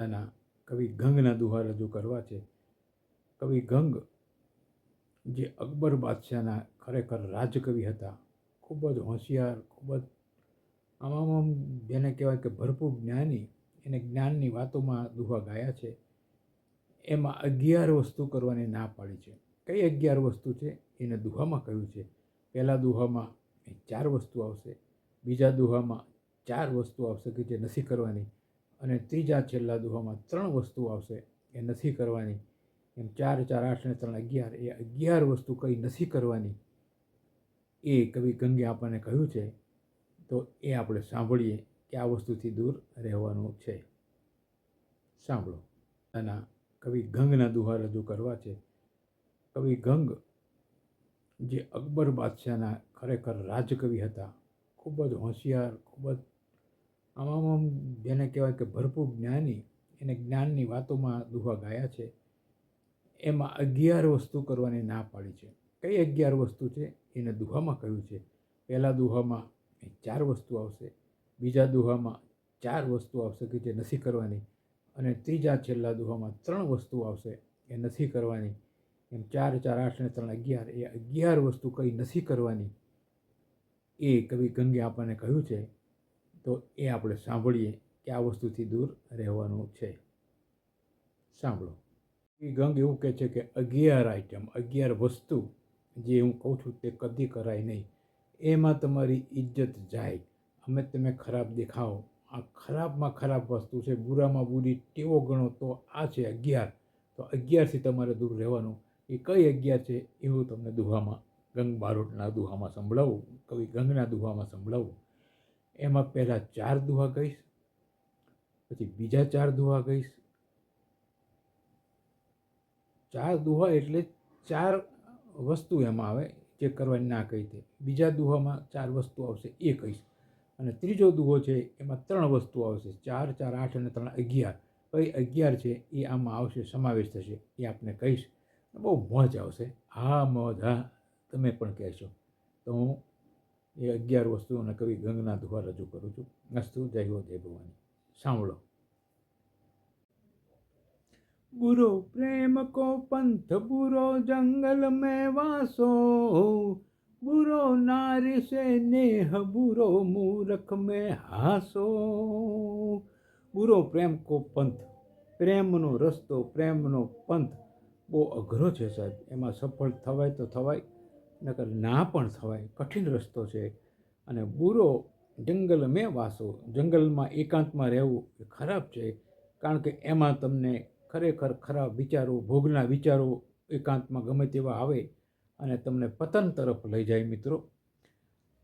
એના કવિ ગંગના દુહા રજૂ કરવા છે. કવિ ગંગ, જે અકબર બાદશાહના ખરેખર રાજકવિ હતા, ખૂબ જ હોશિયાર, ખૂબ જ આમાં આમ જેને કહેવાય કે ભરપૂર જ્ઞાની, એને જ્ઞાનની વાતોમાં દુહા ગાયા છે. એમાં અગિયાર વસ્તુ કરવાની ના પાડી છે. કઈ અગિયાર વસ્તુ છે? એને દુહામાં કહ્યું છે. પહેલા દુહામાં ચાર વસ્તુ આવશે. બીજા દુહામાં ચાર વસ્તુ આવશે કે જે નથી કરવાની. અને ત્રીજા છેલ્લા દુહામાં ત્રણ વસ્તુ આવશે એ નથી કરવાની. એમ ચાર ચાર, આઠ ને ત્રણ, અગિયાર, એ અગિયાર વસ્તુ કઈ નથી કરવાની. એ કવિ ગંગે આપણને કહ્યું છે, તો એ આપણે સાંભળીએ કે આ વસ્તુથી દૂર રહેવાનું છે. સાંભળો. આના કવિ ગંગના દુહા રજૂ કરવા છે. કવિ ગંગ, જે અકબર બાદશાહના ખરેખર રાજકવિ હતા, ખૂબ જ હોશિયાર, ખૂબ જ આમાં આમ જેને કહેવાય કે ભરપૂર જ્ઞાની એને જ્ઞાનની વાતોમાં દુહા ગાયા છે. એમાં અગિયાર વસ્તુ કરવાની ના પાડી છે. કઈ અગિયાર વસ્તુ છે? એને દુહામાં કહ્યું છે. પહેલા દુહામાં ચાર વસ્તુ આવશે. બીજા દુહામાં ચાર વસ્તુ આવશે કે જે નથી કરવાની. અને ત્રીજા છેલ્લા દુહામાં ત્રણ વસ્તુ આવશે એ નથી કરવાની. એમ ચાર ચાર, આઠ ને ત્રણ અગિયાર, એ અગિયાર વસ્તુ કઈ નથી કરવાની. એ કવિ ગંગે આપણને કહ્યું છે તો એ આપણે સાંભળીએ કે આ વસ્તુથી દૂર રહેવાનું છે. સાંભળો. એ ગંગ એવું કહે છે કે અગિયાર આઈટમ અગિયાર વસ્તુ જે હું કહું છું તે કદી કરાય નહીં. એમાં તમારી ઇજ્જત જાય. અમે તમે ખરાબ દેખાઓ આ ખરાબમાં ખરાબ વસ્તુ છે, બુરામાં બુરી ટેવો ગણો તો આ છે અગિયાર. તો અગિયારથી તમારે દૂર રહેવાનું. એ કઈ અગિયાર છે એવું તમને દુહામાં, ગંગ બારોટના દુહામાં સંભળાવું, કવિ ગંગના દુહામાં સંભળાવું. એમાં પહેલાં ચાર દુહા કહીશ, પછી બીજા ચાર દુહા કહીશ. ચાર દુહા એટલે ચાર વસ્તુ એમાં આવે, જે કરવાની ના કહી તે. બીજા દુહામાં ચાર વસ્તુ આવશે, એ કહીશ. અને ત્રીજો દુહો છે, એમાં ત્રણ વસ્તુ આવશે. ચાર ચાર, આઠ અને ત્રણ અગિયાર. કઈ અગિયાર છે, એ આમાં આવશે, સમાવેશ થશે, એ આપને કહીશ. બહુ મોજ આવશે. હા, મોજ, હા, તમે પણ કહેશો. તો હું એ અગિયાર વસ્તુઓને કવિ ગંગના ધોવા રજૂ કરું છું. અસ્તુ, જય હો, જય ભવાની. સાંભળો. બુરો પ્રેમ કો પંથ, બુરો જંગલ મેં વાસો. બુરો નારી સે નેહ, બુરો મૂરખ મેં હાસો. બુરો પ્રેમ કો પંથ, પ્રેમનો રસ્તો, પ્રેમનો પંથ બહુ અઘરો છે સાહેબ. એમાં સફળ થવાય તો થવાય. નકર ના પણ થવાય, કઠિન રસ્તો છે. અને બુરો જંગલ મેં વાસો. જંગલમાં એકાંતમાં રહેવું એ ખરાબ છે. કારણ કે એમાં તમને ખરેખર ખરાબ વિચારો, ભોગના વિચારો એકાંતમાં ગમે તેવા આવે અને તમને પતન તરફ લઈ જાય મિત્રો.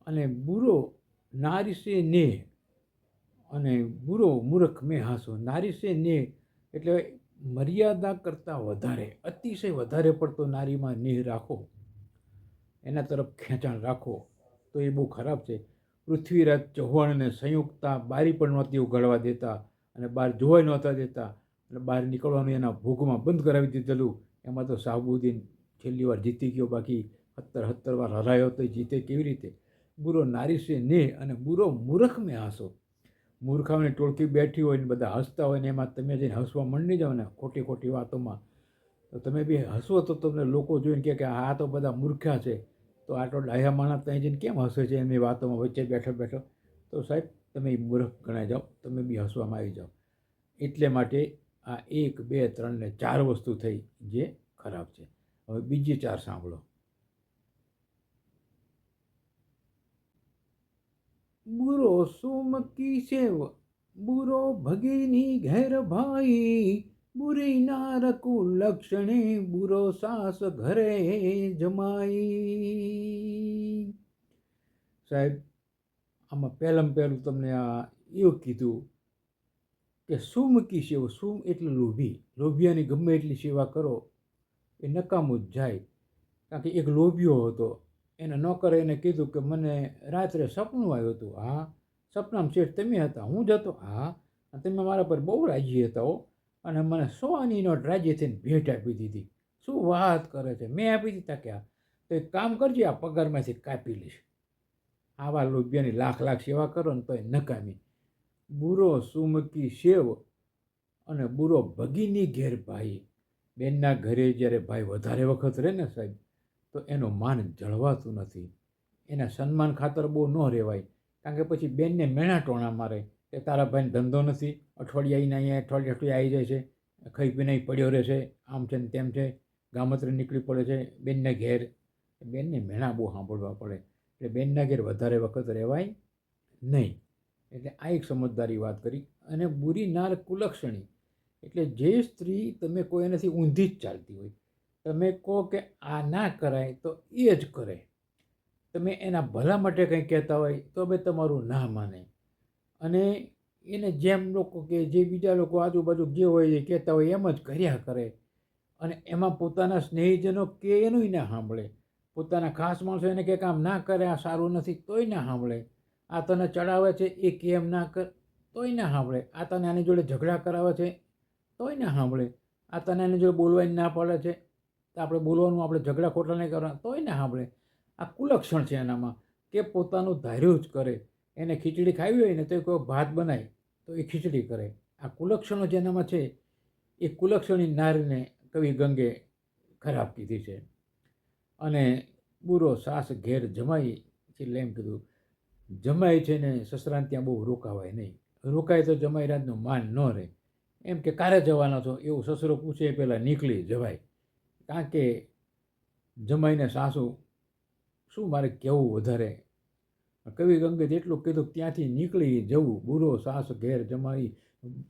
અને બુરો નારી સે ને અને બુરો મૂર્ખ મેં હાંસો. નારી સે ને એટલે મર્યાદા કરતાં વધારે, અતિશય વધારે પડતો નારીમાં નેહ રાખો. એના તરફ ખેંચાણ રાખો. તો એ બહુ ખરાબ છે. પૃથ્વીરાજ ચૌહાણને સંયુક્તા બારી પણ નહોતી ઉગાડવા દેતા અને બહાર જોવાય નહોતા દેતા અને બહાર નીકળવાનું એના ભોગમાં બંધ કરાવી દીધેલું. એમાં તો શાહબુદ્દીન છેલ્લી વાર જીતી ગયો, બાકી સત્તર સત્તર વાર હરાયો તો જીતે કેવી રીતે? બુરો નારી છે ને અને બુરો મૂર્ખ મેં હાંસો. મૂર્ખાઓની ટોળકી બેઠી હોય ને બધા હસતા હોય ને એમાં તમે જઈને હસવા મંડી જાઓ ને ખોટી ખોટી વાતોમાં. તો તમે બી હસો તો તમને લોકો જોઈને કહે કે આ તો બધા મૂર્ખા છે. તો આટલો ડાયા માણસ ત્યાં જઈને કેમ હસે છે એમની વાતોમાં વચ્ચે બેઠો બેઠો? તો સાહેબ, તમે મૂર્ખ ગણાઈ જાઓ, તમે બી હસવામાં આવી જાઓ. એટલે માટે આ એક, બે, ત્રણ ને ચાર વસ્તુ થઈ જે ખરાબ છે. હવે બીજી ચાર સાંભળો. બુરો સુમકી સેવ, બુરો ભગીની ઘેર ભાઈ બુરી નારકુ લક્ષણી, બુરો સાસ ઘરે જમાઈ. સાહેબ, આમાં પહેલાં પહેલું તમને આ એવું કીધું કે સુમકી સેવા સુમ એટલે લોભી? લોભિયાની ગમે એટલી સેવા કરો, એ નકામું જ જાય. કારણ કે એક લોભિયો હતો, એને નોકરે એને કીધું કે મને રાત્રે સપનું આવ્યું હતું. હા, સપનામાં શેઠ તમે હતા, હું જ હતો. હા તમે મારા પર બહુ રાજી હતા હો. અને મને સોની નોટ રાજી ભેટ આપી દીધી. શું વાત કરે છે? મેં આપી દીધા કે આ તો એક કામ કરજે, આ પગારમાંથી કાપી લઈશ આવા લોભિયાની લાખ લાખ સેવા કરો ને તો એ નકામી. બુરો સુમકી સેવ અને બુરો ભગીની ઘેર ભાઈ. બેનના ઘરે જ્યારે ભાઈ વધારે વખત રહે ને સાહેબ, તો એનું માન જળવાતું નથી. એના સન્માન ખાતર બહુ ન રહેવાય. કારણ કે પછી બેનને મેણા ટોણા મારે. કે તારા ભાઈને ધંધો નથી અઠવાડિયે આવીને અહીંયા અઠવાડિયે અઠવાડિયે આવી જાય છે, ખાઈ પીને પડ્યો રહે છે, આમ છે ને તેમ છે, ગામત્રે નીકળી પડે છે, બેનના ઘેર. બેનને મેણા બહુ સાંભળવા પડે. એટલે બેનના ઘેર વધારે વખત રહેવાય નહીં. એટલે આ એક સમજદારી વાત કરી. અને બુરી નાર કુલક્ષણી. એટલે જે સ્ત્રી તમે કોઈ એનાથી ઊંધી જ ચાલતી હોય, તમે કહો કે આ ના કરાય તો એ જ કરે. તમે એના ભલા માટે કંઈ કહેતા હોય તો ભાઈ તમારું ના માને. અને એને જેમ લોકો કે જે બીજા લોકો આજુબાજુ જે હોય એ કહેતા હોય એમ જ કર્યા કરે. અને એમાં પોતાના સ્નેહીજનો કે એનુંય ના સાંભળે. પોતાના ખાસ માણસો એને કે કામ ના કરે, આ સારું નથી, તોય ના સાંભળે. આ તને ચડાવે છે, એ કેમ ના કર, તોય ના સાંભળે. આ તને આની જોડે ઝઘડા કરાવે છે, તોય ના સાંભળે. આ તને એની જોડે બોલવાની ના પડે છે, તો આપણે બોલવાનું, આપણે ઝઘડા ખોટા નહીં કરવાના, તોય ના સાંભળે. આ કુલક્ષણ છે એનામાં, કે પોતાનું ધાર્યું જ કરે. એને ખીચડી ખાવી હોય ને તો કોઈ ભાત બનાય, તો એ ખીચડી કરે. આ કુલક્ષણો જેનામાં છે, એ કુલક્ષણી નારીને કવિ ગંગે ખરાબ કીધી છે. અને બુરો સાસ ઘેર જમાઈ એટલે એમ કીધું જમાય છે ને સસરાને ત્યાં બહુ રોકાવાય નહીં. રોકાય તો જમાઈ રાતનું માન ન રહે. એમ કે, કારે જવાના છો? એવું સસરો પૂછે પહેલાં નીકળી જવાય. કારણ કે જમાઈને સાસુ શું મારે કહેવું વધારે કવિ ગંગે એટલું કીધું ત્યાંથી નીકળી જવું, બુરો સાસ ઘેર જમાઈ.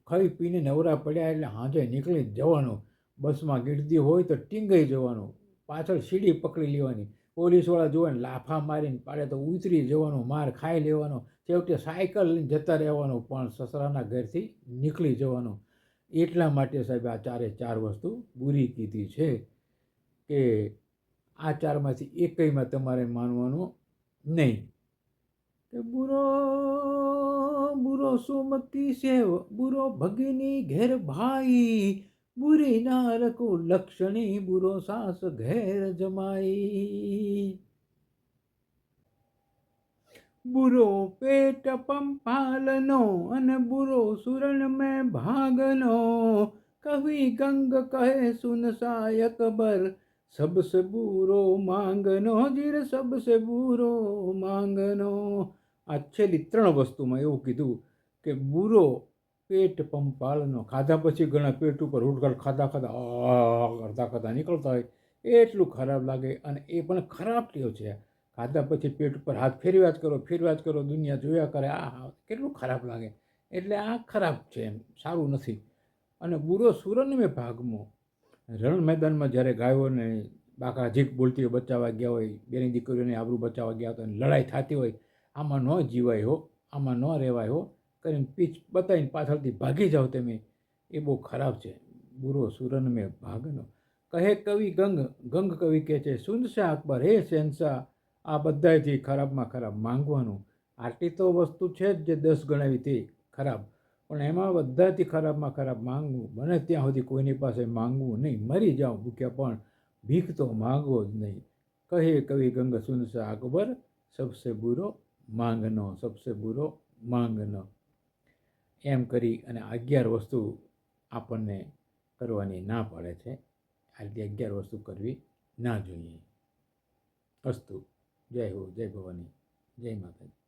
ખાઈ પીને નવરા પડ્યા એટલે હાજે નીકળી જવાનું. બસમાં ગીરદી હોય તો ટીંગાઈ જવાનું. પાછળ સીડી પકડી લેવાની. પોલીસવાળા જુએ લાફા મારીને પાડે તો ઉતરી જવાનું, માર ખાઈ લેવાનો. છેવટે સાયકલ લઈને જતા રહેવાનું, પણ સસરાના ઘરથી નીકળી જવાનું. એટલા માટે સાહેબ આ ચારે ચાર વસ્તુ બુરી કીધી છે કે આ ચારમાંથી એકયમાં તમારે માનવાનું નહીં. કે બુરો બુરો સુમતી સેવ, બુરો ભગીની ઘેર ભાઈ, બુરી નારકુ લક્ષણી, બુરો સાસ ઘેર જમાઈ. બુરો પેટ પંપાલનો અને બુરો સુરણ મેં ભાગનો, કવિ ગંગ કહે સુન સાયક બર સબસે બૂરો માંગનો જીર સબસે બૂરો માંગનો. આ છેલ્લી ત્રણ વસ્તુમાં એવું કીધું કે બુરો પેટ પંપાળનો, ખાધા પછી ઘણા પેટ ઉપર ઉડગડ ખાધા ખાધા કરતા કરતા નીકળતા હોય, એટલું ખરાબ લાગે અને એ પણ ખરાબ ટેવ છે. ખાધા પછી પેટ ઉપર હાથ ફેરવ્યા જ કરો ફેરવ્યા જ કરો, દુનિયા જોયા કરે, આ કેટલું ખરાબ લાગે. એટલે આ ખરાબ છે એમ, સારું નથી. અને બુરો સુરનમે ભાગમાં રણ મેદાનમાં જ્યારે ગાયોને બાકા જીક હોય બચાવવા ગયા હોય, બેની દીકરીઓને આબરૂ બચાવવા ગયા હોય લડાઈ થતી હોય, આમાં ન જીવાય હો, આમાં ન રહેવાય હો, કરીને પીચ બતાવીને પાછળથી ભાગી જાઓ તમે. એ બહુ ખરાબ છે. બુરો સુરન મેં ભાગનો. કહે કવિ ગંગ ગંગ કવિ કહે છે સુનશાહ અકબર હે શહેનશાહ આ બધાયથી ખરાબમાં ખરાબ માંગવાનું. આટલી તો વસ્તુ છે જ જે દસ ગણાવી તે ખરાબ. પણ એમાં બધાથી ખરાબમાં ખરાબ માંગવું બને ત્યાં સુધી કોઈની પાસે માંગવું નહીં. મરી જાઓ ભૂખ્યા પણ ભીખ તો માંગવો જ નહીં. કહે કવિ ગંગ સુનશાહ અકબર સબસે બુરો માંગનો, સબસે બુરો માંગનો. એમ કરી અને અગિયાર વસ્તુ આપણને કરવાની ના પડે છે. આટલી અગિયાર વસ્તુ કરવી ના જોઈએ. અસ્તુ. જય હો, જય ભવાની. જય માતાજી.